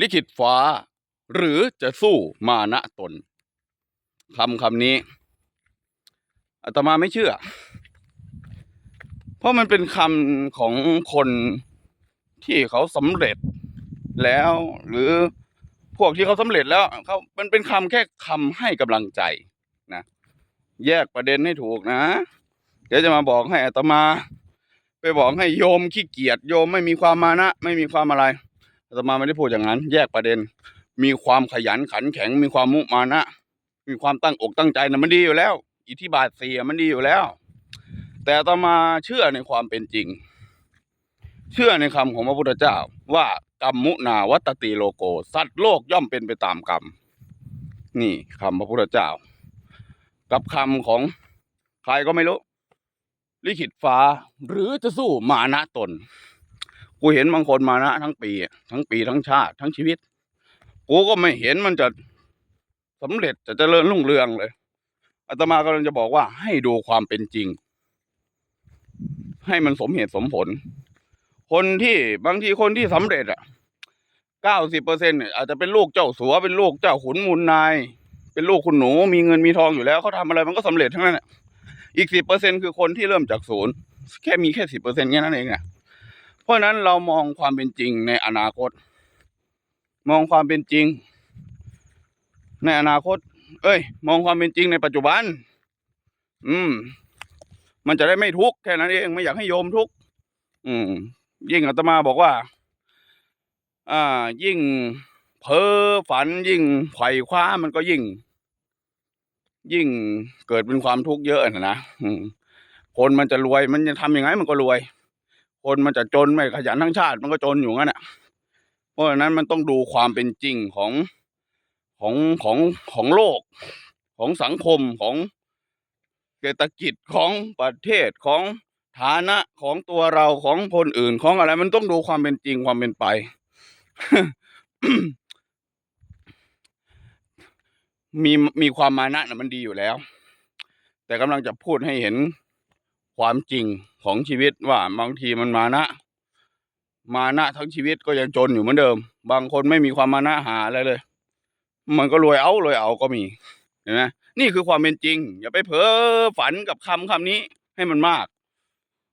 ลิขิตฟ้า หรือจะสู้มานะตนคำคำนี้อาตมาไม่เชื่อ เพราะมันเป็นคำของคนที่เขาสำเร็จแล้ว หรือพวกที่เขาสำเร็จแล้วเขามันเป็นคำแค่คำให้กำลังใจนะแยกประเด็นให้ถูกนะ เดี๋ยวจะมาบอกให้อาตมา ไปบอกให้โยมขี้เกียจโยมไม่มีความมานะ ไม่มีความอะไร อาตมาไม่ได้พูดอย่างนั้น แยกประเด็น มีความขยันขันแข็ง มีความมุมานะ มีความตั้งอกตั้งใจนะมันดีอยู่แล้ว อิทธิบาทสี่อะมันดีอยู่แล้ว แต่อาตมาเชื่อในความเป็นจริง เชื่อในคำของพระพุทธเจ้า ว่ากรรมมุนาวัตติโลโก สัตว์โลกย่อมเป็นไปตามกรรมนี่คำพระพุทธเจ้า กับคำของใครก็ไม่รู้ลิขิตฟ้าหรือจะสู้มานะตน กูเห็นบางคนมานะทั้งปี ทั้งปีทั้งชาติ ทั้งชีวิต กูก็ไม่เห็นมันจะสำเร็จจะเจริญรุ่งเรืองเลยอาตมากำลังจะบอกว่าให้ดูความเป็นจริง ให้มันสมเหตุสมผล คนที่บางทีคนที่สำเร็จอะเก้าสิบเปอร์เซ็นเนี่ยอาจจะเป็นลูกเจ้าสัวเป็นลูกเจ้าขุนมูลนาย เป็นลูกคุณหนูมีเงินมีทองอยู่แล้วเขาทำอะไรมันก็สำเร็จทั้งนั้นอีกสิบเปอร์เซ็นคือคนที่เริ่มจากศูนย์แค่มีแค่สิบเปอร์เซ็นต์แค่นั้นเองอะ ราะนั้นเรามองความเป็นจริงในอนาคต มองความเป็นจริง ในอนาคต เอ้ย มองความเป็นจริงในปัจจุบัน อืม มันจะได้ไม่ทุกข์แค่นั้นเองไม่อยากให้โยมทุกข์อืม ยิ่งอาตมาบอกว่า อ่า ยิ่งเพ้อฝันยิ่งไขว่คว้ามันก็ยิ่ง ยิ่งเกิดเป็นความทุกข์เยอะนะนะคนมันจะรวย มันจะทำยังไงมันก็รวย คนมันจะจนไม่ขยันทั้งชาติมันก็จนอยู่งั้นแหะเพราะฉะนั้นมันต้องดูความเป็นจริงของของของของโลก ของสังคมของเศรษฐกิจของประเทศของฐานะของตัวเราของคนอื่นของอะไร มันต้องดูความเป็นจริงความเป็นไป มีมีความมานะนะมันดีอยู่แล้ว แต่กำลังจะพูดให้เห็น ความจริงของชีวิตว่าบางทีมันมานะ มานะทั้งชีวิตก็ยังจนอยู่เหมือนเดิม บางคนไม่มีความมานะหาอะไรเลย มันก็รวยเอารวยเอาก็มีเห็นไหมนี่คือความเป็นจริง อย่าไปเพ้อฝันกับคำคำนี้ให้มันมาก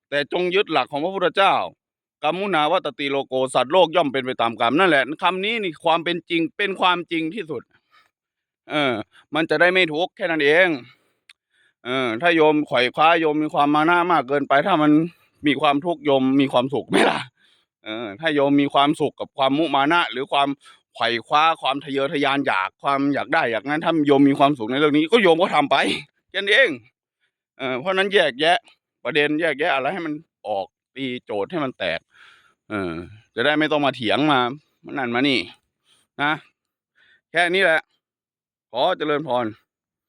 แต่จงยึดหลักของพระพุทธเจ้ากรรมุนาวัตติโลโกสัตว์โลกย่อมเป็นไปตามกรรมนั่นแหละคำนี้นี่ความเป็นจริงเป็นความจริงที่สุด เออ มันจะได้ไม่ทุกข์แค่นั้นเอง เออ ถ้าโยมไขว่คว้าโยมมีความมานะมากเกินไป ถ้ามันมีความทุกข์โยมมีความสุขไหมล่ะ เออ ถ้าโยมมีความสุขกับความมุมานะหรือความไขว่คว้าความทะเยอทะยานอยากความอยากได้อยากนั้นถ้าโยมมีความสุขในเรื่องนี้ ก็โยมก็ทำไปแค่นั้นเองเออเพราะฉะนั้นแยกแยะ ประเด็นแยกแยะอะไรให้มันออกตีโจทย์ให้มันแตก เออ จะได้ไม่ต้องมาเถียงมามันนั่นมานี่ นะ แค่นี้แหละ ขอเจริญพร